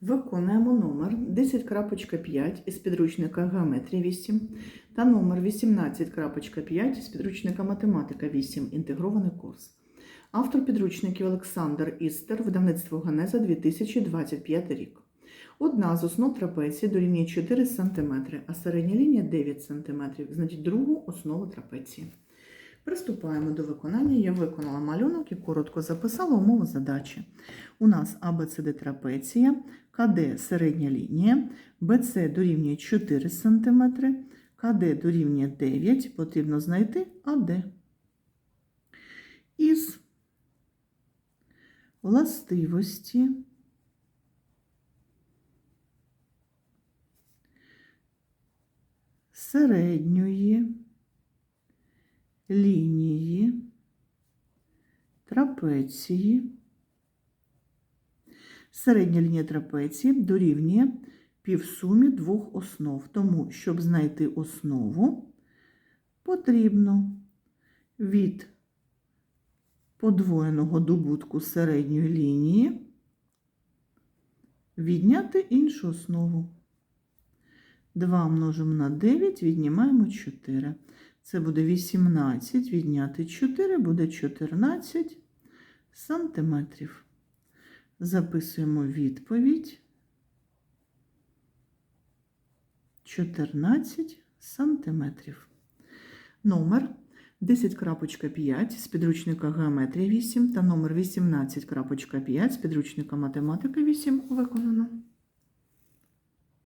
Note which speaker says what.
Speaker 1: Виконуємо номер 10.5 із підручника Геометрія 8 та номер 18.5 із підручника Математика 8. Інтегрований курс. Автор підручників Олександр Істер, видавництво Генеза 2025 рік. Одна з основ трапеції дорівнює 4 см, а середня лінія 9 см. Знайдіть другу основу трапеції. Приступаємо до виконання. Я виконала малюнок і коротко записала умову задачі. У нас ABCD трапеція, КД середня лінія, БЦ дорівнює 4 см, КД дорівнює 9, потрібно знайти АД. Із властивості середньої лінії трапеції. Середня лінія трапеції дорівнює півсумі двох основ. Тому, щоб знайти основу, потрібно від подвоєного добутку середньої лінії відняти іншу основу. 2 множимо на 9, віднімаємо 4. Це буде 18, відняти 4, буде 14 сантиметрів. Записуємо відповідь 14 сантиметрів. Номер 10.5 з підручника Геометрія 8 та номер 18.5 з підручника Математика 8 виконано.